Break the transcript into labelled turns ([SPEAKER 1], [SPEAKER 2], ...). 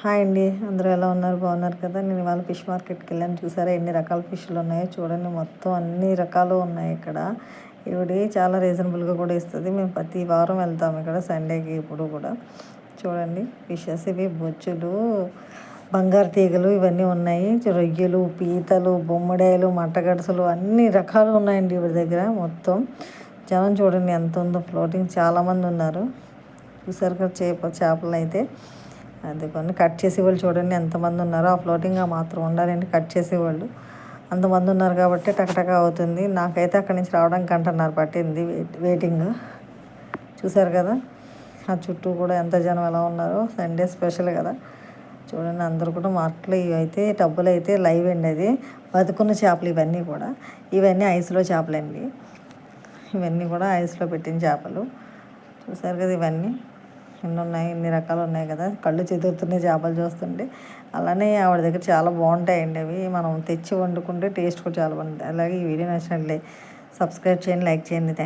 [SPEAKER 1] Hi అండి. అందరూ ఎలా ఉన్నారు? బాగున్నారు కదా? నేను ఇవాళ ఫిష్ మార్కెట్కి వెళ్ళాను. చూసారా ఎన్ని రకాల ఫిష్లు ఉన్నాయో చూడండి. మొత్తం అన్ని రకాలు ఉన్నాయి ఇక్కడ. ఇవిడి చాలా రీజనబుల్గా కూడా ఇస్తుంది. మేము ప్రతి వారం వెళ్తాము ఇక్కడ సండేకి ఇప్పుడు కూడా. చూడండి. ఫిషెస్ ఇవి బొచ్చులు బంగారు తీగలు ఇవన్నీ ఉన్నాయి. రొయ్యలు పీతలు బొమ్మడాయలు మట్టగడసలు అన్ని రకాలు ఉన్నాయండి ఇవి దగ్గర మొత్తం. జనం చూడండి ఎంత ఉందో. ఫ్లోటింగ్ చాలామంది ఉన్నారు. చూసారు కదా చేప చేపలు అయితే అది కొన్ని కట్ చేసేవాళ్ళు చూడండి ఎంతమంది ఉన్నారో. ఆ ఫ్లోటింగ్ మాత్రం ఉండాలండి కట్ చేసేవాళ్ళు. అంతమంది ఉన్నారు కాబట్టి టకటక అవుతుంది. నాకైతే అక్కడి నుంచి రావడానికి గంటన్నర పట్టింది వెయిటింగ్ చూసారు కదా ఆ చుట్టూ కూడా ఎంత జనం ఎలా ఉన్నారో. సండే స్పెషల్ కదా. చూడండి అందరూ కూడా మార్కెట్లో ఇవి అయితే టబ్బులు అయితే లైవ్ అండి అది. బతుకున్న చేపలు ఇవన్నీ కూడా. ఇవన్నీ ఐస్లో చేపలండి. ఇవన్నీ కూడా ఐస్లో పెట్టిన చేపలు. చూసారు కదా ఇవన్నీ. ఎన్ని ఉన్నాయి ఇన్ని రకాలు ఉన్నాయి కదా. కళ్ళు చెదురుతున్నాయి చేపలు చూస్తుంటే. అలానే ఆవిడ దగ్గర చాలా బాగుంటాయండి అవి. మనం తెచ్చి వండుకుంటే టేస్ట్ కూడా చాలా బాగుంటుంది. అలాగే ఈ వీడియో నచ్చినట్లే సబ్స్క్రైబ్ చేయండి లైక్ చేయండి. థ్యాంక్